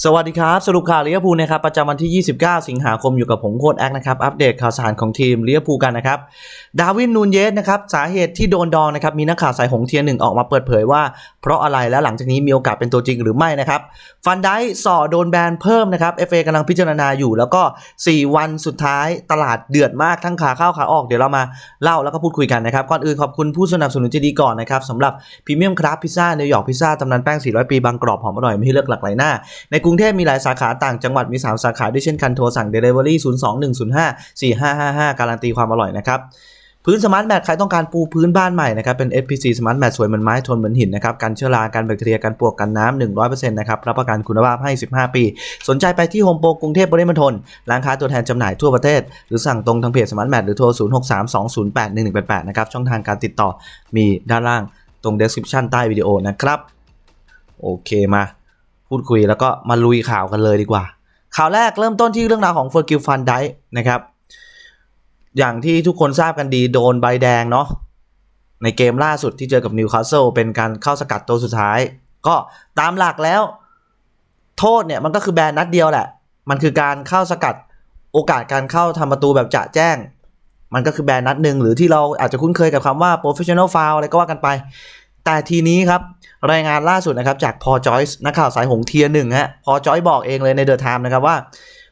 สวัสดีครับ สรุปข่าวลิเวอร์พูลนะครับประจำวันที่ 29 สิงหาคมอยู่กับผมโค้ดแอคนะครับอัปเดตข่าวสารของทีมลิเวอร์พูลกันนะครับดาวินนูนเยสนะครับสาเหตุที่โดนดองนะครับมีนักข่าวสายหงเทียนหนึ่งออกมาเปิดเผยว่า เพราะอะไรและหลังจากนี้มีโอกาสเป็นตัวจริงหรือไม่นะครับฟันได้ส่อโดนแบนเพิ่มนะครับ FA กำลังพิจารณาอยู่ แล้วก็ 4 วันสุดท้ายตลาดเดือดมากทั้งขาเข้าขาออกเดี๋ยวเรามาเล่าแล้วก็พูดคุยกันนะครับก่อนอื่นขอบคุณผู้สนับสนุนที่ดีก่อนนะครับสำหรับพรีเมียมคราฟพิซซ่านิวยอร์กพิซซ่าตำนานแป้ง400ปีบางกรอบหอมอร่อยไม่ให้เลือกหลากหลายหน้าในกรุงเทพมีหลายสาขาต่างจังหวัดมี 3 สาขาด้วยเช่นกันโทรสั่ง Delivery 02105 4555 การันตีความอร่อยนะครับพื้นสมาร์ทแมทใครต้องการปูพื้นบ้านใหม่นะครับ เป็น FPC สมาร์ทแมทสวยเหมือนไม้ทนเหมือนหินนะครับกันเชื้อรากันแบคทีเรียกันปวกกันน้ำ100%นะครับรับประกันคุณภาพให้ 15 ปี สนใจไปที่โฮมโปรกรุงเทพบริมณฑลร้านค้าตัวแทนจำหน่ายทั่วประเทศ หรือสั่งตรงทางเพจสมาร์ทแมทหรือโทร 0632081188 นะครับ ช่องทางการติดต่อมีด้านล่างตรง description ใต้วิดีโอนะครับโอเคมา พูดคุยแล้วก็มาลุยข่าวกันเลยดีกว่า ข่าวแรกเริ่มต้นที่เรื่องราวของเฟอร์กิลฟันไดนะครับ อย่างที่ทุกคนทราบกันดีโดนใบแดงเนาะในเกมล่าสุดที่เจอกับนิวคาสเซิลเป็นการเข้าสกัดตัวสุดท้าย ก็ตามหลักแล้ว โทษเนี่ยมันก็คือแบนนัดเดียวแหละ มันคือการเข้าสกัดโอกาสการเข้าทำประตูแบบจะแจ้ง มันก็คือแบนนัดหนึ่งหรือที่เราอาจจะคุ้นเคยกับคำว่า professional foul อะไรก็ว่ากันไป แต่ทีนี้ครับ รายงานล่าสุดนะครับ จากพอจอยส์นักข่าวสายหงเทียหนึ่งฮะพอจอยบอกเองเลยในเดอะไทม์นะครับว่า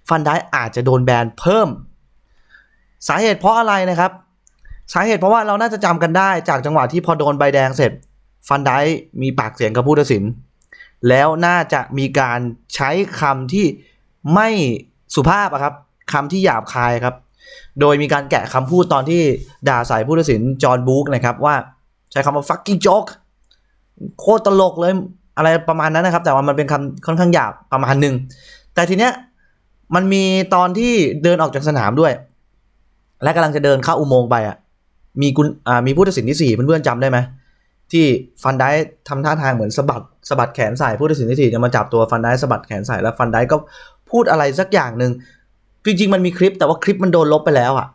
ฟันได้อาจจะโดนแบนเพิ่ม สาเหตุเพราะอะไรนะครับ สาเหตุเพราะว่าเราน่าจะจำกันได้จากจังหวะที่พอโดนใบแดงเสร็จ ฟันได้มีปากเสียงกับผู้ตัดสิน แล้วน่าจะมีการใช้คำที่ไม่สุภาพอะครับคำที่หยาบคายครับ โดยมีการแกะคำพูดตอนที่ด่าใส่ผู้ตัดสินจอห์นบุ๊กนะครับว่าใช้คำว่า fucking joke โคตรตลกเลยอะไรประมาณนั้นนะครับ แต่ว่ามันเป็นคำค่อนข้างหยาบประมาณหนึ่งแต่ทีเนี้ยมันมีตอนที่เดินออกจากสนามด้วย และกำลังจะเดินเข้าอุโมงค์ไปอะมีกุญอ่ามีผู้ตัดสินที่สี่เพื่อนๆจำได้ไหมที่ฟันได้ทำท่าทางเหมือนสะบัดสะบัดแขนใส่ผู้ตัดสินที่สี่จะมาจับตัวฟันได้สะบัดแขนใส่แล้วฟันได้ก็พูดอะไรสักอย่างหนึ่งจริงๆมันมีคลิปแต่ว่าคลิปมันโดนลบไปแล้วอะ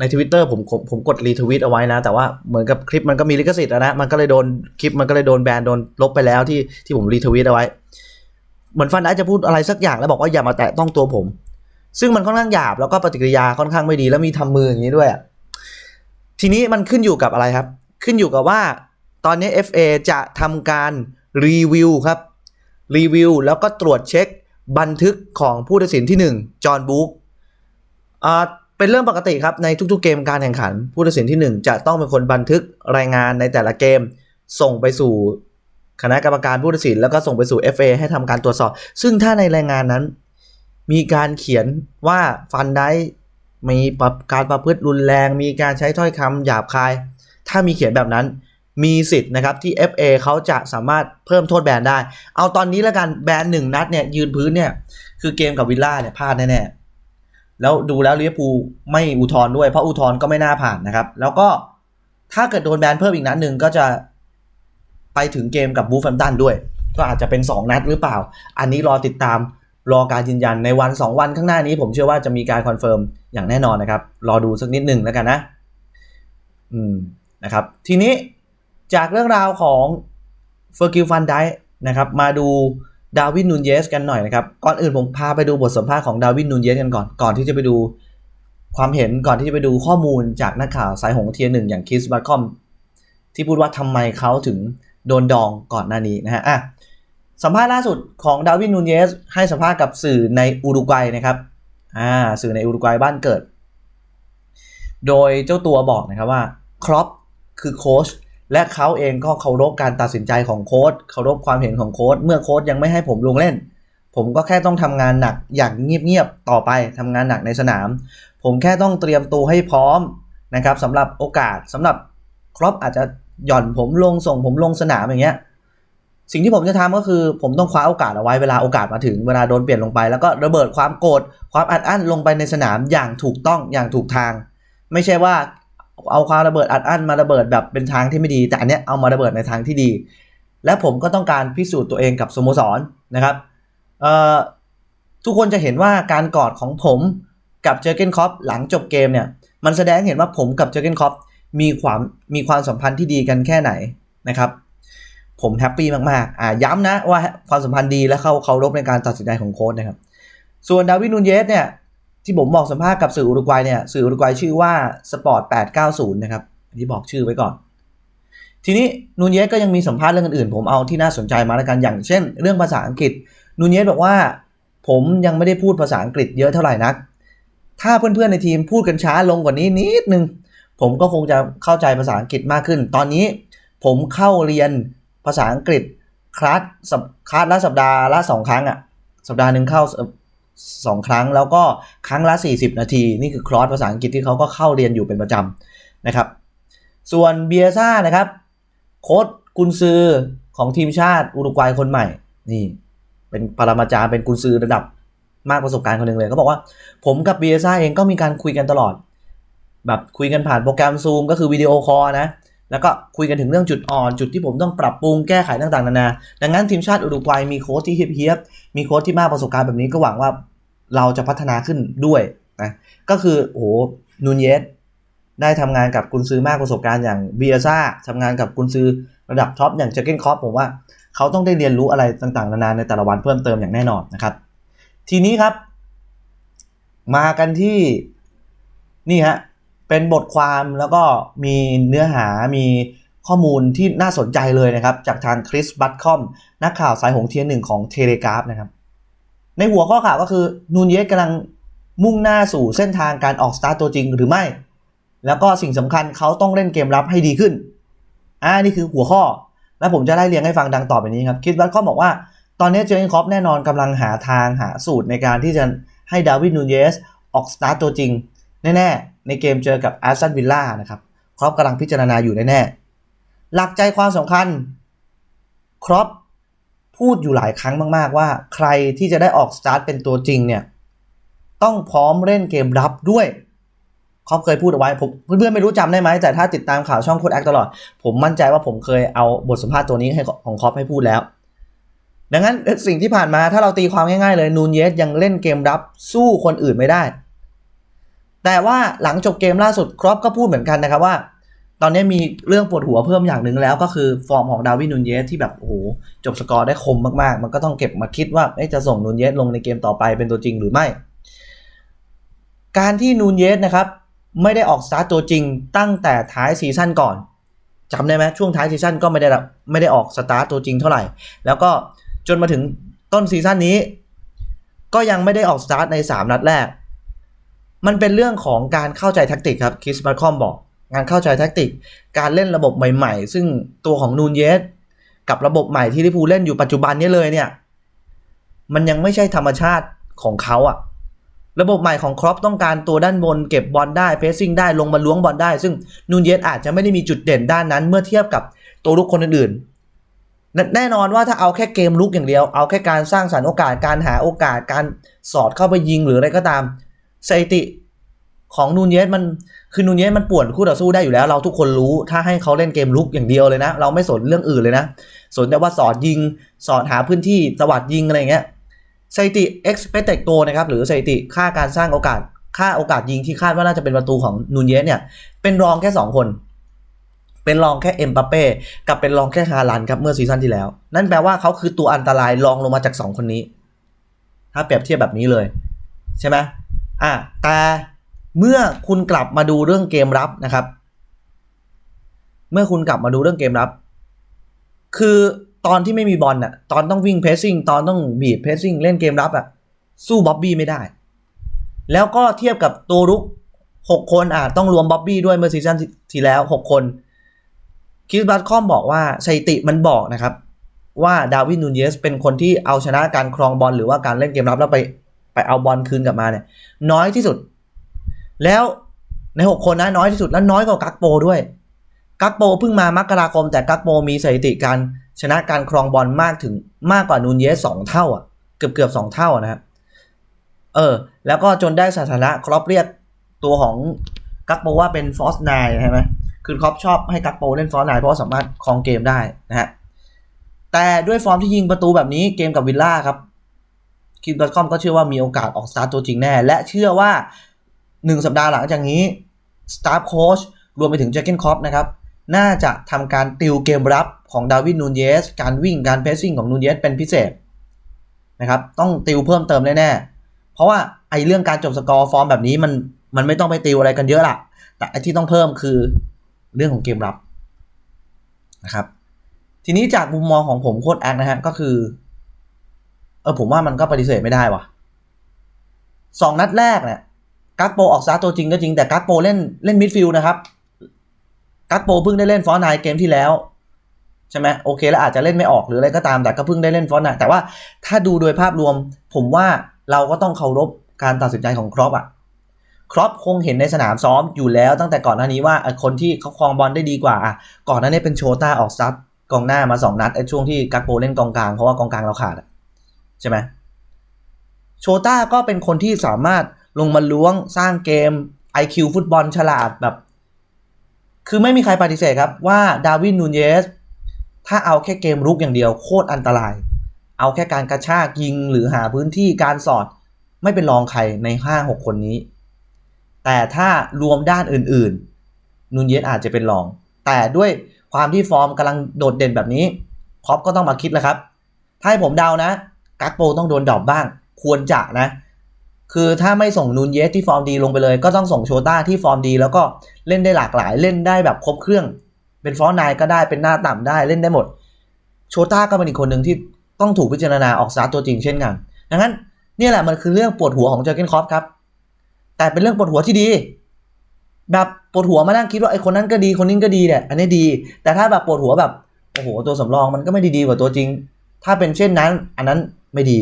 ในทวิตเตอร์ผมผมผมกดรีทวิตเอาไว้นะ แต่ว่าเหมือนกับคลิปมันก็มีลิขสิทธิ์นะ มันก็เลยโดนคลิปมันก็เลยโดนแบนโดนลบไปแล้วที่ที่ผมรีทวิตเอาไว้ เหมือนฟันได้จะพูดอะไรสักอย่างแล้วบอกว่าอย่ามาแตะต้องตัวผม ซึ่งมันค่อนข้างหยาบแล้วก็ปฏิกิริยาค่อนข้างไม่ดีแล้วมีทำมืออย่างนี้ด้วย ทีนี้มันขึ้นอยู่กับอะไรครับ ขึ้นอยู่กับว่าตอนนี้ FA จะทำการรีวิวครับรีวิวแล้วก็ตรวจเช็คบันทึกของผู้ตัดสินที่ 1 จอห์นบุ๊กอ่า เป็นเรื่องปกติครับในทุกๆเกมการแข่งขัน ผู้ตัดสินที่ 1 จะต้องเป็นคนบันทึกรายงานในแต่ละเกม ส่งไปสู่คณะกรรมการผู้ตัดสินแล้วก็ส่งไปสู่ FA ให้ทำการตรวจสอบ ซึ่งถ้าในรายงานนั้น มีการเขียนว่าฟันได้มีการประพฤติรุนแรง มีการใช้ถ้อยคำหยาบคาย ถ้ามีเขียนแบบนั้น มีสิทธิ์นะครับที่ FA เขาจะสามารถเพิ่มโทษแบนได้ เอาตอนนี้แล้วกันแบนหนึ่งนัดเนี่ยยืนพื้นเนี่ยคือเกมกับวิลล่าเนี่ยพลาดแน่ๆ แล้วดูแล้วลิเวอร์พูลไม่อุทธรณ์ด้วย เพราะอุทธรณ์ก็ไม่น่าผ่านนะครับ แล้วก็ถ้าเกิดโดนแบนเพิ่มอีกนัดหนึ่งก็จะไปถึงเกมกับบูฟแฟมตันด้วย ก็อาจจะเป็น 2 นัดหรือเปล่า อันนี้รอติดตามรอการยืนยันในวัน 2 วันข้างหน้านี้ ผมเชื่อว่าจะมีการคอนเฟิร์มอย่างแน่นอนนะครับ รอดูสักนิดหนึ่งแล้วกันนะ อืมนะครับ ทีนี้จากเรื่องราวของเฟอร์กิลฟันได้นะครับ มาดู ดาวินนูนเยสกันหน่อยนะครับ ก่อนอื่นผมพาไปดูบทสัมภาษณ์ของดาวินนูนเยสกันก่อน ก่อนที่จะไปดูความเห็นก่อนที่จะไปดูข้อมูลจากนักข่าวสายหงเทียหนึ่งอย่างคิสบัตคอมที่พูดว่าทำไมเขาถึงโดนดองก่อนหน้านี้นะฮะอะสัมภาษณ์ล่าสุดของดาวินนูนเยสให้สัมภาษณ์กับสื่อในอุรุกวัยนะครับอ่าสื่อในอุรุกวัยบ้านเกิด โดยเจ้าตัวบอกนะครับว่าครอปคือโค้ช และเขาเองก็เคารพการตัดสินใจของโค้ชเคารพความเห็นของโค้ชเมื่อโค้ชยังไม่ให้ผมลงเล่น ผมก็แค่ต้องทำงานหนักอย่างเงียบๆต่อไปทำงานหนักในสนาม ผมแค่ต้องเตรียมตัวให้พร้อมนะครับสำหรับโอกาสสำหรับครอปอาจจะหย่อนผมลงส่งผมลงสนามอย่างเงี้ยสิ่งที่ผมจะทำก็คือผมต้องคว้าโอกาสเอาไว้เวลาโอกาสมาถึงเวลาโดนเปลี่ยนลงไปแล้วก็ระเบิดความโกรธความอัดอั้นลงไปในสนามอย่างถูกต้องอย่างถูกทาง ไม่ใช่ว่า เอาความระเบิดอัดอั้นมาระเบิดแบบเป็นทางที่ไม่ดี แต่อันเนี้ยเอามาระเบิดในทางที่ดี และผมก็ต้องการพิสูจน์ตัวเองกับสโมสรนะครับทุกคนจะเห็นว่าการกอดของผมกับเจอเกนคอปหลังจบเกมเนี่ยมันแสดงเห็นว่าผมกับเจอเกนคอปมีความมีความสัมพันธ์ที่ดีกันแค่ไหนนะครับผมแฮปปี้มากๆอ่าย้ำนะว่าความสัมพันธ์ดีและเขาเคารพในการตัดสินใจของโค้ชนะครับ ส่วนดาวิดนูนเยสเนี่ย ที่ผมบอกสัมภาษณ์กับสื่ออุรุกวัยเนี่ยสื่ออุรุกวัยชื่อว่าสปอร์ต890 นะครับอันที่บอกชื่อไว้ก่อน ทีนี้นูนเยสก็ยังมีสัมภาษณ์เรื่องอื่นๆผมเอาที่น่าสนใจมาแล้วกันอย่างเช่น เรื่องภาษาอังกฤษนูนเยสบอกว่า ผมยังไม่ได้พูดภาษาอังกฤษเยอะเท่าไหร่นัก ถ้าเพื่อนๆในทีมพูดกันช้าลงกว่านี้นิดนึงผมก็คงจะเข้าใจภาษาอังกฤษมากขึ้น ตอนนี้ผมเข้าเรียนภาษาอังกฤษคลาสคลาสละสัปดาห์ละสองครั้งอะสัปดาห์หนึ่งเข้า สองครั้งแล้วก็ครั้งละ 40 นาที นี่คือคลอสภาษาอังกฤษที่เขาก็เข้าเรียนอยู่เป็นประจำนะครับ ส่วนเบียซ่านะครับ โค้ชกุนซือของทีมชาติอุรุกวัยคนใหม่ นี่ เป็นปรมาจารย์เป็นกุนซือระดับมากประสบการณ์คนหนึ่งเลยเขาบอกว่า ผมกับเบียซ่าเองก็มีการคุยกันตลอด แบบคุยกันผ่านโปรแกรมซูมก็คือวิดีโอคอลนะแล้วก็คุยกันถึงเรื่องจุดอ่อนจุดที่ผมต้องปรับปรุงแก้ไขต่างๆนานา ดังนั้นทีมชาติอุรุกวัยมีโค้ชที่เฮียบๆมีโค้ชที่มากประสบการณ์แบบนี้ก็หวังว่า เราจะพัฒนาขึ้นด้วยนะก็คือโอ้โหนูนเยสได้ทำงานกับกุนซือมากประสบการณ์อย่างเบียซ่าทำงานกับกุนซือระดับท็อปอย่างเจเกนคอปผมว่าเขาต้องได้เรียนรู้อะไรต่างๆ นานาในแต่ละวันเพิ่มเติมอย่างแน่นอนนะครับ ทีนี้ครับ มากันที่นี่ฮะเป็นบทความแล้วก็มีเนื้อหามีข้อมูลที่น่าสนใจเลยนะครับ จากทางคริสบัตคอมนักข่าวสายหงเทียนหนึ่งของเทเลกราฟนะครับ ในหัวข้อข่าวก็คือนูนเยสกำลังมุ่งหน้าสู่เส้นทางการออกสตาร์ตัวจริงหรือไม่ แล้วก็สิ่งสำคัญเขาต้องเล่นเกมรับให้ดีขึ้น อ่านี่คือหัวข้อ แล้วผมจะไล่เรียงให้ฟังดังต่อไปนี้ครับคริสบัตคอบอกว่า ตอนนี้เจอร์เกนคอปแน่นอนกำลังหาทางหาสูตรในการที่จะให้ดาวิดนูนเยสออกสตาร์ตัวจริง แน่ๆ ในเกมเจอกับแอสตันวิลล่านะครับครอปกำลังพิจารณาอยู่แน่ๆหลักใจความสำคัญครอป พูดอยู่หลายครั้งมาก ๆ ว่า ใครที่จะได้ออกสตาร์ทเป็นตัวจริงเนี่ยต้องพร้อมเล่นเกมรับด้วยครอปเคยพูดเอาไว้ผมเพื่อนๆไม่รู้จำได้ไหมแต่ถ้าติดตามข่าวช่องโค้ดแอคตลอด ผมมั่นใจว่าผมเคยเอาบทสัมภาษณ์ตัวนี้ให้ของครอปให้พูดแล้ว ดังนั้นสิ่งที่ผ่านมาถ้าเราตีความง่ายๆเลยนูนเยสยังเล่นเกมรับสู้คนอื่นไม่ได้ แต่ว่าหลังจบเกมล่าสุดครอปก็พูดเหมือนกันนะครับว่า ตอนนี้มีเรื่องปวดหัวเพิ่มอย่างหนึ่งแล้วก็คือฟอร์มของดาวิดนูนเยสที่แบบโอ้โหจบสกอร์ได้คมมากๆ มันก็ต้องเก็บมาคิดว่าจะส่งนูนเยสลงในเกมต่อไปเป็นตัวจริงหรือไม่ การที่นูนเยสนะครับ ไม่ได้ออกสตาร์ตตัวจริงตั้งแต่ท้ายซีซั่นก่อนจำได้ไหมช่วงท้ายซีซั่นก็ไม่ได้ไม่ได้ออกสตาร์ตตัวจริงเท่าไหร่ แล้วก็จนมาถึงต้นซีซั่นนี้ ก็ยังไม่ได้ออกสตาร์ทใน 3 นัดแรก มันเป็นเรื่องของการเข้าใจแท็กติกครับคิสบัตคอมบอก งานเข้าใจแท็กติก การเล่นระบบใหม่ๆ ซึ่งตัวของนูนเยสกับระบบใหม่ที่ลิพูเล่นอยู่ปัจจุบันนี้เลยเนี่ย มันยังไม่ใช่ธรรมชาติของเขาอะระบบใหม่ของครอปต้องการตัวด้านบนเก็บบอลได้เพสซิ่งได้ลงมาล้วงบอลได้ ซึ่งนูนเยสอาจจะไม่ได้มีจุดเด่นด้านนั้น เมื่อเทียบกับตัวลุกคนอื่นๆแน่นอนว่าถ้าเอาแค่เกมลุกอย่างเดียว เอาแค่การสร้างสรรค์โอกาสการหาโอกาสการสอดเข้าไปยิงหรืออะไรก็ตามสถิติ ของนูนเยสมันคือนูนเยสมันป่วนคู่ต่อสู้ได้อยู่แล้ว เราทุกคนรู้ถ้าให้เขาเล่นเกมลุกอย่างเดียวเลยนะ เราไม่สนเรื่องอื่นเลยนะ สนแต่ว่าสอดยิง สอดหาพื้นที่ตวัดยิงอะไรเงี้ยสถิติ expected goal นะครับหรือสถิติค่าการสร้างโอกาสค่าโอกาสยิงที่คาดว่าน่าจะเป็นประตูของนูนเยสเนี่ย เป็นรองแค่ 2 คน เป็นรองแค่เอ็มบัปเป้กับเป็นรองแค่ฮาลันครับเมื่อซีซั่นที่แล้ว นั่นแปลว่าเขาคือตัวอันตรายรองลงมาจาก 2 คนนี้ ถ้าเปรียบเทียบแบบนี้เลย ใช่ไหมอะแต่ เมื่อคุณกลับมาดูเรื่องเกมรับนะครับ เมื่อคุณกลับมาดูเรื่องเกมรับ คือตอนที่ไม่มีบอลน่ะ ตอนต้องวิ่งเพสซิ่ง ตอนต้องบีบเพสซิ่ง เล่นเกมรับอะ สู้บ๊อบบี้ไม่ได้ แล้วก็เทียบกับตัวรุกหกคนอะต้องรวมบ๊อบบี้ด้วยเมื่อซีซั่นที่แล้วหกคน คิสบัตคอมบอกว่าสถิติมันบอกนะครับ ว่าดาวิดนูนเยสเป็นคนที่เอาชนะการครองบอลหรือว่าการเล่นเกมรับแล้วไปไปเอาบอลคืนกลับมาเนี่ยน้อยที่สุด แล้วในหกคนนะน้อยที่สุดแล้วน้อยกว่ากักโปด้วย กักโปเพิ่งมามกราคม แต่กักโปมีสถิติการชนะการครองบอลมากถึงมากกว่านูนเยสสองเท่าอะเกือบเกือบสองเท่านะครับเออ แล้วก็จนได้สถานะครอปเรียกตัวของกักโปว่าเป็นฟอสไนใช่ไหมคือครอปชอบให้กักโปเล่นฟอสไนเพราะสามารถครองเกมได้นะฮะแต่ด้วยฟอร์มที่ยิงประตูแบบนี้เกมกับวิลล่าครับคิมดอทคอมก็เชื่อว่ามีโอกาสออกสตาร์ตัวจริงแน่ และเชื่อว่า หนึ่งสัปดาห์หลังจากนี้สตาฟโค้ชรวมไปถึงแจ็คเกนคอปนะครับ น่าจะทำการติวเกมรับของดาวิดนูนเยส การวิ่งการเพสซิ่งของนูนเยสเป็นพิเศษนะครับต้องติวเพิ่มเติมแน่ๆ เพราะว่าไอ้เรื่องการจบสกอร์ฟอร์มแบบนี้มันมันไม่ต้องไปติวอะไรกันเยอะละแต่ไอ้ที่ต้องเพิ่มคือเรื่องของเกมรับนะครับ ทีนี้จากมุมมองของผมโคตรแอคนะฮะก็คือ เออผมว่ามันก็ปฏิเสธไม่ได้ว่ะสองนัดแรกเนี่ย กักโปออกซาตัวจริงก็จริงแต่กักโปเล่นเล่นมิดฟิลด์นะครับกักโปเพิ่งได้เล่นฟอนไนเกมที่แล้วใช่ไหมโอเคแล้วอาจจะเล่นไม่ออกหรืออะไรก็ตามแต่ก็เพิ่งได้เล่นฟอนไนแต่ว่าถ้าดูโดยภาพรวม ผมว่าเราก็ต้องเคารพการตัดสินใจของครอปอะครอปคงเห็นในสนามซ้อมอยู่แล้วตั้งแต่ก่อนหน้านี้ว่าคนที่เขาครองบอลได้ดีกว่าอะก่อนหน้านี้เป็นโชต้าออกซับกองหน้ามาสองนัดไอ้ช่วงที่กักโปเล่นกองกลางเพราะว่ากองกลางเราขาดอะใช่ไหมโชต้าก็เป็นคนที่สามารถ ลงมาล้วงสร้างเกม IQ ฟุตบอลฉลาดแบบ คือไม่มีใครปฏิเสธครับว่าดาวินนูนเยส ถ้าเอาแค่เกมรุกอย่างเดียวโคตรอันตราย เอาแค่การกระชากยิงหรือหาพื้นที่การสอด ไม่เป็นรองใครใน 5-6 คนนี้ แต่ถ้ารวมด้านอื่นๆนูนเยสอาจจะเป็นรอง แต่ด้วยความที่ฟอร์มกำลังโดดเด่นแบบนี้ครอปก็ต้องมาคิดแล้วครับ ถ้าให้ผมเดานะกักโปต้องโดนดรอปบ้าง ควรจะนะ คือถ้าไม่ส่งนูนเยสที่ฟอร์มดีลงไปเลย ก็ต้องส่งโชต้าที่ฟอร์มดี แล้วก็เล่นได้หลากหลาย เล่นได้แบบครบเครื่อง เป็นฟอร์นายก็ได้เป็นหน้าต่ำได้เล่นได้หมด โชต้าก็เป็นอีกคนหนึ่งที่ต้องถูกพิจารณาออกสตาร์ตัวจริงเช่นกันดังนั้นนี่แหละมันคือเรื่องปวดหัวของเจอร์เกนคอปครับ แต่เป็นเรื่องปวดหัวที่ดี แบบปวดหัวมานั่งคิดว่าไอ้คนนั้นก็ดีคนนี้ก็ดีเนี่ยอันนี้ดี แต่ถ้าแบบปวดหัวแบบโอ้โหตัวสำรองมันก็ไม่ด้ดีกว่าตัวจริง ถ้าเป็นเช่นนั้น อันนั้นไม่ดี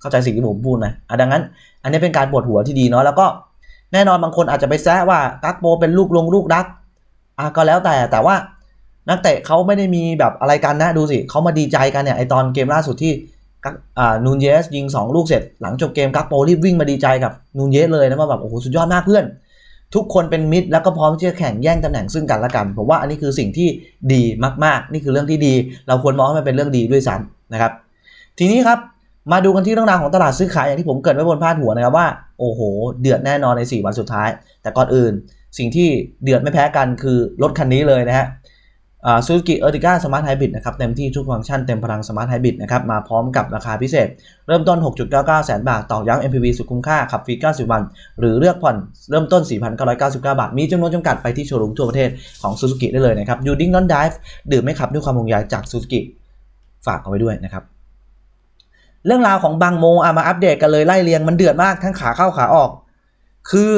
เข้าใจสิ่งที่ผมพูดนะอะดังนั้น อันนี้เป็นการปวดหัวที่ดีเนาะแล้วก็แน่นอนบางคนอาจจะไปแซะว่ากักโปเป็นลูกลงลูกรักอะก็แล้วแต่แต่ว่านักเตะเขาไม่ได้มีแบบอะไรกันนะดูสิเขามาดีใจกันเนี่ยไอตอนเกมล่าสุดที่กักอ่านูนเยสยิง 2 ลูกเสร็จ หลังจบเกมกักโปรีบวิ่งมาดีใจกับนูนเยสเลยนะว่าแบบโอ้โหสุดยอดมากเพื่อน ทุกคนเป็นมิตรแล้วก็พร้อมที่จะแข่งแย่งตำแหน่งซึ่งกันและกันผมว่าอันนี้คือสิ่งที่ดีมากๆ นี่คือเรื่องที่ดี เราควรมองให้มันเป็นเรื่องดีด้วยซ้ำนะครับ ทีนี้ครับ มาดูกันที่เรื่องราวของตลาดซื้อขายอย่างที่ผมเกิดไว้บนพาดหัวนะครับว่าโอ้โห เดือดแน่นอนใน 4 วันสุดท้าย แต่ก่อนอื่นสิ่งที่เดือดไม่แพ้กันคือรถคันนี้เลยนะฮะซูซูกิเออร์ติก้าสมาร์ทไฮบริดนะครับเต็มที่ทุกฟังก์ชันเต็มพลังสมาร์ทไฮบริดนะครับมาพร้อมกับราคาพิเศษ เริ่มต้น 6.99 แสนบาท ต่อย้ำ MPV สุดคุ้มค่า ขับฟรี 90 วัน หรือเลือกผ่อนเริ่มต้น 4,999 บาท มีจำนวนจำกัดไปที่โชว์รูมทั่วประเทศของซูซูกิได้เลยนะครับยูดิ้งนอนดิฟดื่มไม่ขับด้วยความห่วงใยจากซูซูกิฝากเอาไว้ด้วยนะครับ เรื่องราวของบางโมอามาอัปเดตกันเลยไล่เรียงมันเดือดมากทั้งขาเข้าขาออก คือ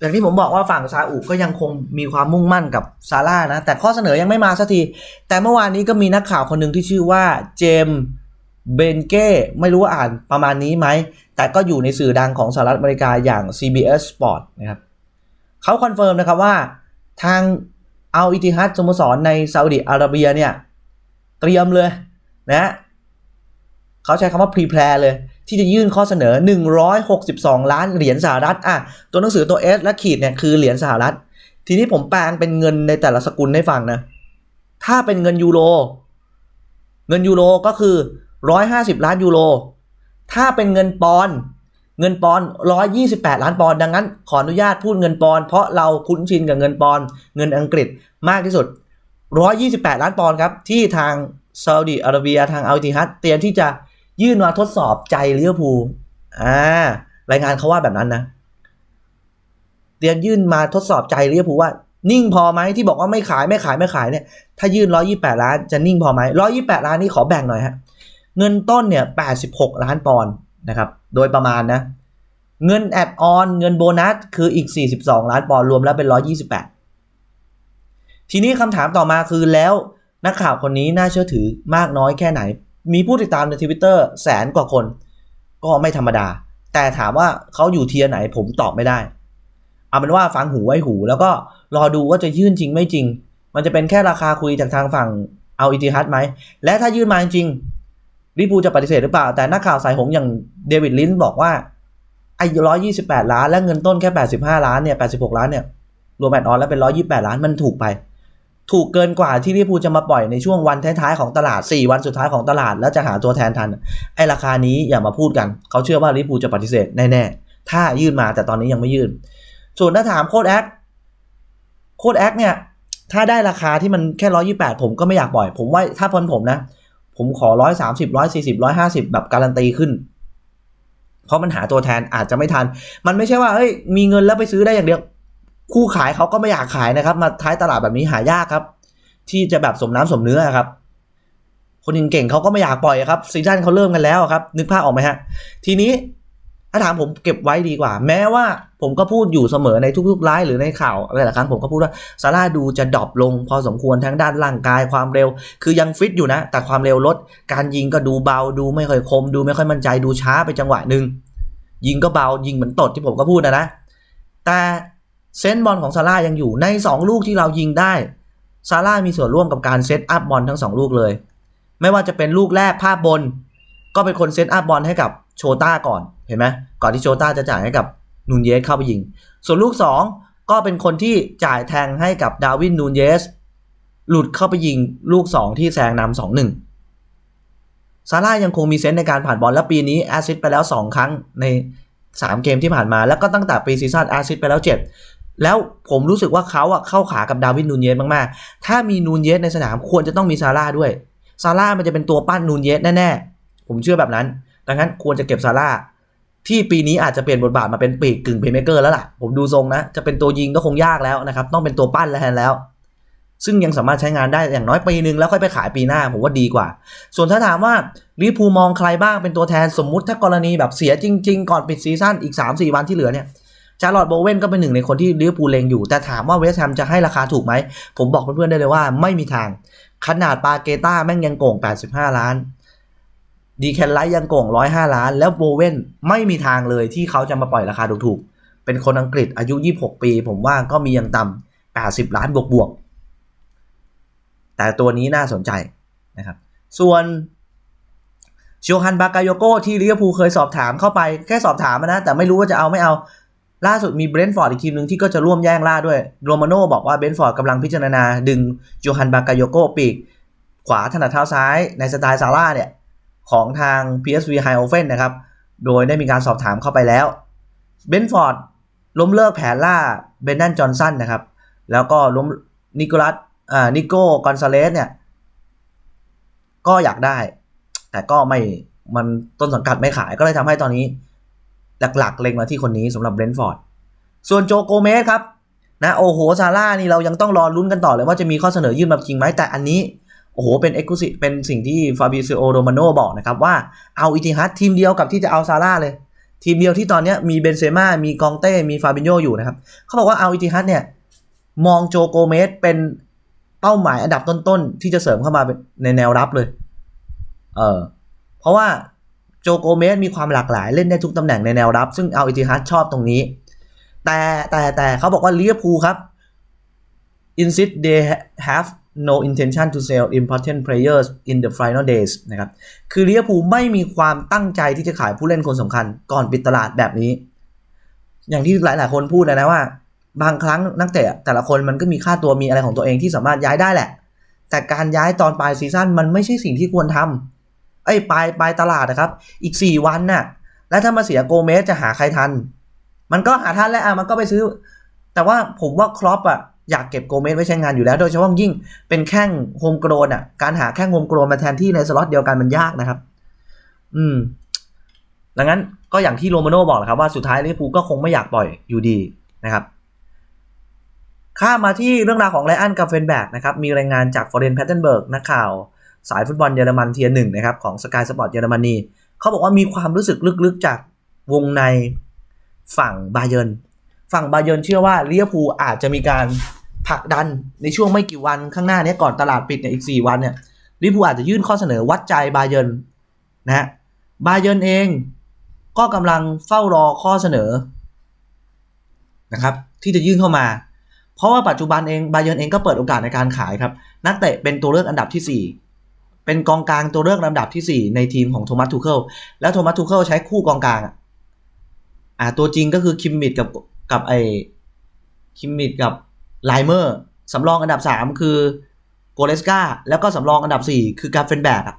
อย่างที่ผมบอกว่าฝั่งซาอุก็ยังคงมีความมุ่งมั่นกับซาร่านะ แต่ข้อเสนอยังไม่มาสักที แต่เมื่อวานนี้ก็มีนักข่าวคนหนึ่งที่ชื่อว่าเจมส์เบนเก้ไม่รู้ว่าอ่านประมาณนี้ไหม แต่ก็อยู่ในสื่อดังของสหรัฐอเมริกาอย่าง CBS Sport นะครับเขาคอนเฟิร์มนะครับว่าทางเอาอิติฮัดสโมสรในซาอุดิอาระเบียเนี่ย เตรียมเลยนะ เขาใช้คำว่า prepare เลย ที่จะยื่นข้อเสนอ 162 ล้านเหรียญสหรัฐอะตัวหนังสือตัว S และขีดเนี่ยคือเหรียญสหรัฐ ทีนี้ผมแปลงเป็นเงินในแต่ละสกุลให้ฟังนะ ถ้าเป็นเงินยูโร เงินยูโรก็คือ 150 ล้านยูโร ถ้าเป็นเงินปอนเงินปอนด์128ล้านปอนดังนั้น ขออนุญาตพูดเงินปอนเพราะเราคุ้นชินกับเงินปอนเงินอังกฤษมากที่สุด128ล้านปอนครับ ที่ทางซาอุดิอาระเบียทางอัลติฮัดเตรียมที่จะ ยื่นมาทดสอบใจลิเวอร์พูลอ่ารายงานเขาว่าแบบนั้นนะเตรียมยื่นมาทดสอบใจลิเวอร์พูลว่า นิ่งพอไหมที่บอกว่าไม่ขายไม่ขายไม่ขายเนี่ยถ้ายื่น128ล้านจะนิ่งพอไหม128ล้านนี่ขอแบ่งหน่อยฮะเงินต้นเนี่ย86ล้านปอนด์นะครับ โดยประมาณนะ เงินแอดออนเงินโบนัสคืออีก 42 ล้านปอนด์รวมแล้วเป็น 128 ทีนี้คำถามต่อมาคือแล้วนักข่าวคนนี้น่าเชื่อถือมากน้อยแค่ไหน มีผู้ติดตามในทวิตเตอร์แสนกว่าคน ก็ไม่ธรรมดา แต่ถามว่าเขาอยู่เทียร์ไหนผมตอบไม่ได้ เอาเป็นว่าฟังหูไว้หู แล้วก็รอดูว่าจะยื่นจริงไม่จริง มันจะเป็นแค่ราคาคุยจากทางฝั่งเอาอิติฮัดไหม และถ้ายื่นมาจริงลิปูจะปฏิเสธหรือเปล่า แต่นักข่าวสายหงอย่างเดวิดลินบอกว่าไอ้ร้อยยี่สิบแปดล้าน และเงินต้นแค่แปดสิบห้าล้านเนี่ยแปดสิบหกล้านเนี่ยรวมแอดออนแล้วเป็นร้อยยี่แปดล้านมันถูกไป ถูกเกินกว่าที่ลิปูลจะมาปล่อยในช่วงวันท้ายๆของตลาด 4 วันสุดท้ายของตลาด แล้วจะหาตัวแทนทัน ไอ้ราคานี้อย่ามาพูดกัน เขาเชื่อว่าลิปูลจะปฏิเสธแน่ๆ ถ้ายื่นมาแต่ตอนนี้ยังไม่ยื่น ส่วนถ้าถามโค้ดแอคโค้ดแอคเนี่ย ถ้าได้ราคาที่มันแค่ร้อยี่แปดผมก็ไม่อยากปล่อย ผมว่าถ้าพนผมนะ ผมขอร้อยสามสิบร้อยสี่สิบร้อยห้าสิบแบบการันตีขึ้น เพราะมันหาตัวแทนอาจจะไม่ทัน มันไม่ใช่ว่าเฮ้ยมีเงินแล้วไปซื้อได้อย่างเดียว คู่ขายเขาก็ไม่อยากขายนะครับ มาท้ายตลาดแบบนี้หายากครับ ที่จะแบบสมน้ำสมเนื้อครับ คนยิงเก่งเขาก็ไม่อยากปล่อยครับซีซั่นเขาเริ่มกันแล้วครับ นึกภาพออกไหมฮะ ทีนี้ถ้าถามผมเก็บไว้ดีกว่า แม้ว่าผมก็พูดอยู่เสมอในทุกๆไลฟ์หรือในข่าวอะไรหลายครั้งผมก็พูดว่าซาร่าดูจะดรอปลง พอสมควรทั้งด้านร่างกายความเร็ว คือยังฟิตอยู่นะ แต่ความเร็วลด การยิงก็ดูเบาดูไม่ค่อยคม ดูไม่ค่อยมั่นใจดูช้าไปจังหวะหนึ่งยิงก็เบายิงเหมือนตดที่ผมก็พูดนะนะแต่ เซนบอลของซาร่ายังอยู่ใน 2 ลูกที่เรายิงได้ซาร่ามีส่วนร่วมกับการเซตอัพบอลทั้ง 2 ลูกเลย ไม่ว่าจะเป็นลูกแรกภาพบน ก็เป็นคนเซตอัพบอลให้กับโชต้าก่อนเห็นไหมก่อนที่โชต้าจะจ่ายให้กับนูนเยสเข้าไปยิง ส่วนลูก 2 ก็เป็นคนที่จ่ายแทงให้กับดาวินนูนเยสหลุดเข้าไปยิงลูก 2 ที่แซงนำสองหนึ่งซาร่ายังคงมีเซนส์ในการผ่านบอลและปีนี้แอซิสไปแล้ว 2 ครั้งใน 3 เกมที่ผ่านมา แล้วก็ตั้งแต่ปีซีซั่นแอซิสไปแล้ว 7 แล้วผมรู้สึกว่าเขาอะเข้าขากับดาวินนูนเยสมากๆ ถ้ามีนูนเยสในสนามควรจะต้องมีซาร่าด้วย ซาร่ามันจะเป็นตัวปั้นนูนเยสแน่ๆ ผมเชื่อแบบนั้น ดังนั้นควรจะเก็บซาร่าที่ปีนี้อาจจะเปลี่ยนบทบาทมาเป็นปีกกึ่งเพย์เมเกอร์แล้วล่ะ ผมดูทรงนะ จะเป็นตัวยิงก็คงยากแล้วนะครับ ต้องเป็นตัวปั้นแล้วแทนแล้ว ซึ่งยังสามารถใช้งานได้อย่างน้อยปีนึงแล้วค่อยไปขายปีหน้าผมว่าดีกว่า ส่วนถ้าถามว่าลิพูมองใครบ้างเป็นตัวแทนสมมุติถ้ากรณีแบบเสียจริง ๆ ก่อนปิดซีซั่นอีก 3-4 วันที่เหลือเนี่ย จาร์ลอตโบเวนก็เป็นหนึ่งในคนที่ลิเวอร์พูลเลงอยู่ แต่ถามว่าเวสต์แฮมจะให้ราคาถูกไหม ผมบอกเพื่อนๆได้เลยว่าไม่มีทาง ขนาดปาเกต้าแม่งยังโก่ง 85 ล้าน ดีแคนไลท์ยังโก่ง 105 ล้าน แล้วโบเวนไม่มีทางเลยที่เขาจะมาปล่อยราคาถูกๆ เป็นคนอังกฤษอายุ 26 ปี ผมว่าก็มียังต่ำ80 ล้านบวกๆ แต่ตัวนี้น่าสนใจนะครับ ส่วนชิโอฮันบากายโกที่ลิเวอร์พูลเคยสอบถามเข้าไปแค่สอบถามนะ แต่ไม่รู้ว่าจะเอาไม่เอา ล่าสุดมีเบรนท์ฟอร์ดอีกทีมหนึ่งที่ก็จะร่วมแย่งล่าด้วย โรมาโน่บอกว่าเบรนท์ฟอร์ดกำลังพิจารณา ดึงโจฮันบากายโกปีก ขวาถนัดเท้าซ้ายในสไตล์ซาร่าเนี่ย ของทาง PSV h i o f e n นะครับ โดยได้มีการสอบถามเข้าไปแล้วเบนฟอร์ดล้มเลิกแผนล่าเบนนันจอห์นสันนะครับ แล้วก็ล้มนิโคลัสอ่านิโก้กอนซาเลสเนี่ย ก็อยากได้ แต่ก็ไม่มันต้นสังกัดไม่ขายก็เลยทำให้ตอนนี้ หลักๆ เล็งมาที่คนนี้สำหรับเบรนท์ฟอร์ด ส่วนโจโกเมสครับนะโอ้โหซาร่านี่เรายังต้องรอลุ้นกันต่อเลยว่าจะมีข้อเสนอยื่นมาจริงไหมแต่อันนี้โอ้โหเป็นเอ็กซ์คลูซีเป็นสิ่งที่ฟาบิซิโอโรมาโนบอกนะครับว่าเอาอิติฮัดทีมเดียวกับที่จะเอาซาร่าเลย ทีมเดียวที่ตอนนี้มีเบนเซม่ามีกองเต้ มีฟาบิโญอยู่นะครับเขาบอกว่าเอาอิติฮัดเนี่ยมองโจโกเมสเป็นเป้าหมายอันดับต้นๆ ที่จะเสริมเข้ามาในแนวรับเลย เออเพราะว่า โจโกเมสมีความหลากหลายเล่นได้ทุกตำแหน่งในแนวรับ ซึ่งเอาอิติฮัดชอบตรงนี้ แต่แต่แต่เขาบอกว่าลิเวอร์พูลครับ insist they have no intention to sell important players in the final days นะครับ คือลิเวอร์พูลไม่มีความตั้งใจที่จะขายผู้เล่นคนสำคัญก่อนปิดตลาดแบบนี้ อย่างที่หลาย ๆ คนพูดนะนะว่า บางครั้งนักเตะแต่ละคนมันก็มีค่าตัวมีอะไรของตัวเองที่สามารถย้ายได้แหละ แต่การย้ายตอนปลายซีซั่นมันไม่ใช่สิ่งที่ควรทำ ไอ้ปลายปลายตลาดนะครับ อีก 4 วันน่ะ แล้วถ้ามาเสียโกเมสจะหาใครทัน มันก็หาทันแล้วอะมันก็ไปซื้อ แต่ว่าผมว่าครอปอะอยากเก็บโกเมสไว้ใช้งานอยู่แล้ว โดยเฉพาะยิ่งเป็นแข้งโฮมโกรนอะ การหาแข้งโฮมโกรนมาแทนที่ในสล็อตเดียวกันมันยากนะครับ อืม ดังนั้นก็อย่างที่โรมาโน่บอกแหละครับว่าสุดท้ายลิเวอร์พูลก็คงไม่อยากปล่อยอยู่ดีนะครับข้ามาที่เรื่องราวของไลอันกาเฟนแบกนะครับ มีรายงานจากฟอร์เรนแพตเทนเบิร์กนักข่าว สายฟุตบอลเยอรมันเทียร์หนึ่งนะครับของสกายสปอร์ตเยอรมนีเขาบอกว่ามีความรู้สึกลึกๆจากวงในฝั่งบาเยิร์นฝั่งบาเยิร์นเชื่อว่าลิเวอร์พูลอาจจะมีการผลักดันในช่วงไม่กี่วันข้างหน้านี้ก่อนตลาดปิดเนี่ยอีก 4 วันเนี่ยลิเวอร์พูลอาจจะยื่นข้อเสนอวัดใจบาเยิร์นนะฮะบาเยิร์นเองก็กำลังเฝ้ารอข้อเสนอนะครับที่จะยื่นเข้ามา เพราะว่าปัจจุบันเองบาเยิร์นเองก็เปิดโอกาสในการขายครับ นักเตะเป็นตัวเลือกอันดับที่ 4 เป็นกองกลางตัวเลือกลำดับที่ 4 ในทีมของโทมัสทูเคิลแล้วโทมัสทูเคิลใช้คู่กองกลางอะอ่าตัวจริงก็คือคิมมิดกับกับไอคิมมิดกับไลเมอร์สำรองอันดับ 3 คือโกเลสกาแล้วก็สำรองอันดับ 4 คือกาเฟนแบกอะ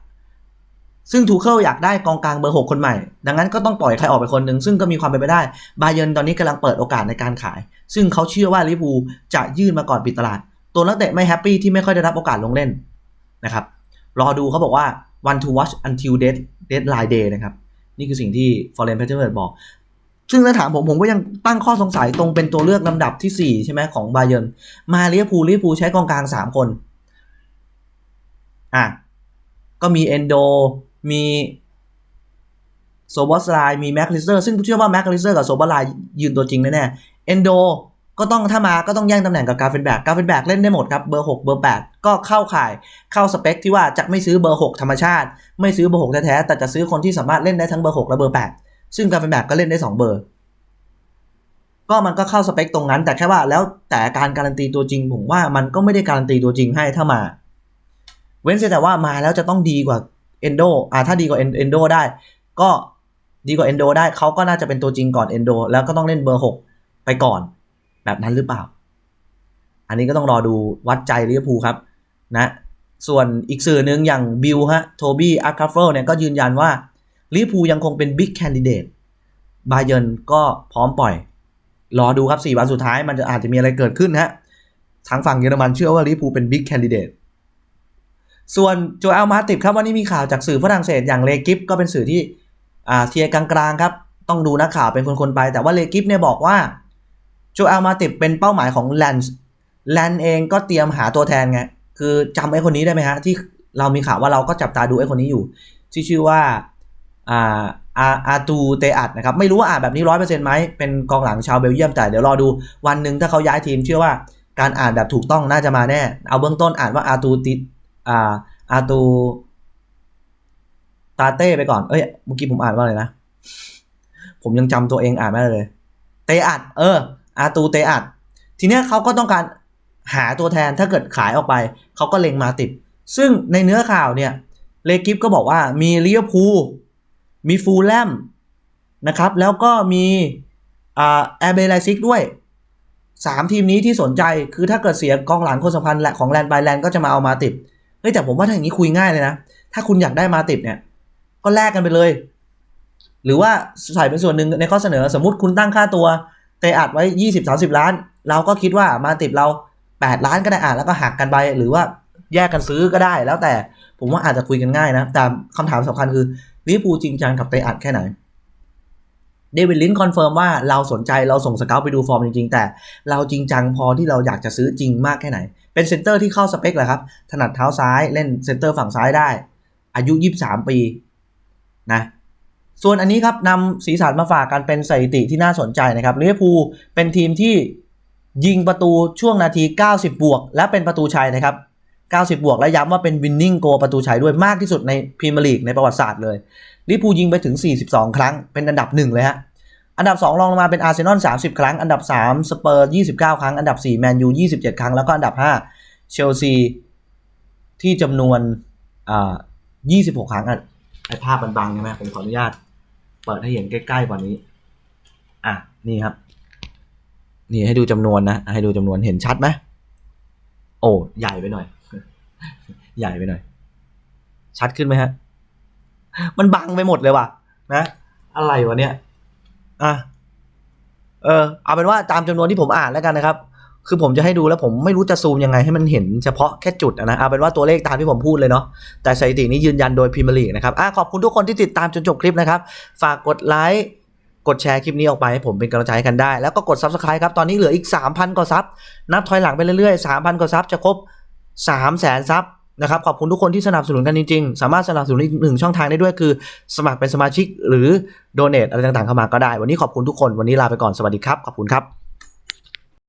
ซึ่งทูเคิลอยากได้กองกลางเบอร์ 6 คนใหม่ ดังนั้นก็ต้องปล่อยใครออกไปคนหนึ่งซึ่งก็มีความเป็นไปได้ บาเยนตอนนี้กำลังเปิดโอกาสในการขาย ซึ่งเขาเชื่อว่าลิเวอร์พูลจะยื่นมาก่อนปิดตลาด ตัวนักเตะไม่แฮปปี้ที่ไม่ค่อยได้รับโอกาสลงเล่นนะครับ รอดูเขาบอกว่า one to watch until dead deadline day นะครับ นี่คือสิ่งที่ Foreign p a t r i o t บอก ซึ่งถ้าถามผมผมก็ยังตั้งข้อสงสัยตรงเป็นตัวเลือกลำดับที่ 4 ใช่ไหมของบาเย r n มาเลียพูลิพูใช้กองกลาง 3 คน อะ ก็มีเอนโด มีโซบอสไลมีแม็กลิสเตอร์ซึ่งเชื่อว่าแม็กลิสเตอร์กับโซบอสไลยืนตัวจริงแน่ๆเอนโด ก็ต้องถ้ามาก็ต้องแย่งตำแหน่งกับกาเฟนแบกกาเฟนแบกเล่นได้หมดครับเบอร์ 6 เบอร์ 8 ก็เข้าข่ายเข้าสเปคที่ว่าจะไม่ซื้อเบอร์ 6 ธรรมชาติ ไม่ซื้อเบอร์ 6 แท้ๆแต่จะซื้อคนที่สามารถเล่นได้ทั้งเบอร์ 6 และเบอร์ 8 ซึ่งกาเฟนแบกก็เล่นได้ 2 เบอร์ ก็มันก็เข้าสเปคตรงนั้น แต่แค่ว่าแล้วแต่การการันตีตัวจริงผมว่ามันก็ไม่ได้การันตีตัวจริงให้ถ้ามา เว้นแต่ว่ามาแล้วจะต้องดีกว่าเอนโดอ่าถ้าดีกว่าเอนโดได้ ก็ดีกว่าเอนโดได้เขาก็น่าจะเป็นตัวจริงก่อนเอนโดแล้วก็ต้องเล่นเบอร์ 6 ไปก่อน แบบนั้นหรือเปล่า อันนี้ก็ต้องรอดูวัดใจลิเวอร์พูลครับนะส่วนอีกสื่อหนึ่งอย่างบิลฮะโทบี้อาร์คาเฟลเนี่ยก็ยืนยันว่าลิเวอร์พูลยังคงเป็นบิ๊กแคนดิเดตบาเยนก็พร้อมปล่อย รอดูครับ 4 วันสุดท้ายมันจะอาจจะมีอะไรเกิดขึ้นฮะทางฝั่งเยอรมันเชื่อว่าลิเวอร์พูลเป็นบิ๊กแคนดิเดตส่วนโจเอลมาติบครับวันนี้มีข่าวจากสื่อฝรั่งเศสอย่างเลกิฟก็เป็นสื่อที่อ่าเทียกลางๆครับ ต้องดูนักข่าวเป็นคนๆไป แต่ว่าเลกิฟเนี่ยบอกว่า โจเอลมาติบเป็นเป้าหมายของแลนส์แลนเองก็เตรียมหาตัวแทนไง คือจำไอ้คนนี้ได้ไหมฮะ ที่เรามีข่าวว่าเราก็จับตาดูไอ้คนนี้อยู่ ที่ชื่อว่าอ่าอาอาตูเตอัดนะครับ ไม่รู้ว่าอ่านแบบนี้ร้อยเปอร์เซ็นต์ไหมเป็นกองหลังชาวเบลเยียมแต่เดี๋ยวรอดูวันหนึ่งถ้าเขาย้ายทีมเชื่อว่าการอ่านแบบถูกต้องน่าจะมาแน่ เอาเบื้องต้นอ่านว่าอาตูติอ่าอาตูตาเต้ไปก่อน เอ้ย เมื่อกี้ผมอ่านว่าอะไรนะ ผมยังจำตัวเองอ่านไม่ได้เลย เตอัด เออ อาตูเตอัดทีเนี้ยเขาก็ต้องการหาตัวแทนถ้าเกิดขายออกไป เขาก็เล็งมาติด ซึ่งในเนื้อข่าวเนี่ยเลกิฟก็บอกว่ามีลิเวอร์พูลมีฟูลแลมนะครับ แล้วก็มีอ่าแอร์เบลไลซิกด้วยสามทีมนี้ที่สนใจคือถ้าเกิดเสียกองหลังคนสำคัญและของแลนด์บายแลนด์ก็จะมาเอามาติดเฮ้ยแต่ผมว่าถ้าอย่างนี้คุยง่ายเลยนะ ถ้าคุณอยากได้มาติดเนี่ย ก็แลกกันไปเลย หรือว่าใส่เป็นส่วนหนึ่งในข้อเสนอสมมติคุณตั้งค่าตัว เตะอัดไว้20-30ล้าน เราก็คิดว่ามาติดเรา8ล้านก็ได้อะแล้วก็หักกันไปหรือว่าแยกกันซื้อก็ได้ แล้วแต่ผมว่าอาจจะคุยกันง่ายนะ แต่คำถามสำคัญคือลิเวอร์พูจริงจังกับเตะอัดแค่ไหนเดวิดลินคอนเฟิร์มว่าเราสนใจเราส่งสเกลไปดูฟอร์มจริงๆ แต่เราจริงจังพอที่เราอยากจะซื้อจริงมากแค่ไหน เป็นเซนเตอร์ที่เข้าสเปคแหละครับ ถนัดเท้าซ้ายเล่นเซนเตอร์ฝั่งซ้ายได้ อายุ 23 ปีนะ ส่วนอันนี้ครับนำสีสันมาฝากกันเป็นสถิติที่น่าสนใจนะครับลิเวอร์พูลเป็นทีมที่ยิงประตูช่วงนาที 90 บวก และเป็นประตูชัยนะครับ 90 บวก และย้ำว่าเป็นวินนิ่งโกประตูชัยด้วยมากที่สุดในพรีเมียร์ลีกในประวัติศาสตร์เลยลิเวอร์พูลยิงไปถึง 42 ครั้ง เป็นอันดับหนึ่งเลยฮะอันดับ 2 รองลงมาเป็นอาร์เซนอล30 ครั้ง อันดับ 3 สเปอร์ 29 ครั้ง อันดับ 4 แมนยู 27 ครั้ง แล้วก็อันดับ 5 เชลซี ที่จำนวนอ่า26 ครั้งอะไอภาพมันบังใช่ไหมผมขออนุญาต เปิดให้เห็นใกล้ๆกว่านี้ อะ นี่ครับ นี่ให้ดูจำนวนนะ ให้ดูจำนวนเห็นชัดไหมโอ้ใหญ่ไปหน่อย ใหญ่ไปหน่อย ชัดขึ้นไหมฮะ มันบังไปหมดเลยว่ะ นะ อะไรวะเนี่ย อะ เออ เอาเป็นว่าตามจำนวนที่ผมอ่านแล้วกันนะครับ คือผมจะให้ดูแล้วผมไม่รู้จะซูมยังไงให้มันเห็นเฉพาะแค่จุดนะเอาเป็นว่าตัวเลขตามที่ผมพูดเลยเนาะแต่สถิตินี้ยืนยันโดยพิมพ์ลีกนะครับอขอบคุณทุกคนที่ติดตามจนจบคลิปนะครับ ฝากกดไลค์กดแชร์คลิปนี้ออกไปให้ผมเป็นกำลังใจให้กันได้ แล้วก็กด Subscribe ครับ ตอนนี้เหลืออีก 3,000 กว่าซับนับถอยหลังไปเรื่อยๆ 3,000 กว่าซับจะครบ 300,000ซับนะครับขอบคุณทุกคนที่สนับสนุนกันจริงๆ สามารถสนับสนุนอีกหนึ่งช่องทางได้ด้วยคือ สมัครเป็นสมาชิกหรือโดเน a อะไรต่างๆเข้ามาก็ได้ วันนี้ขอบคุณทุกคนวันนี้ลาไปก่อนสวัสดีครับขอบคุณครับ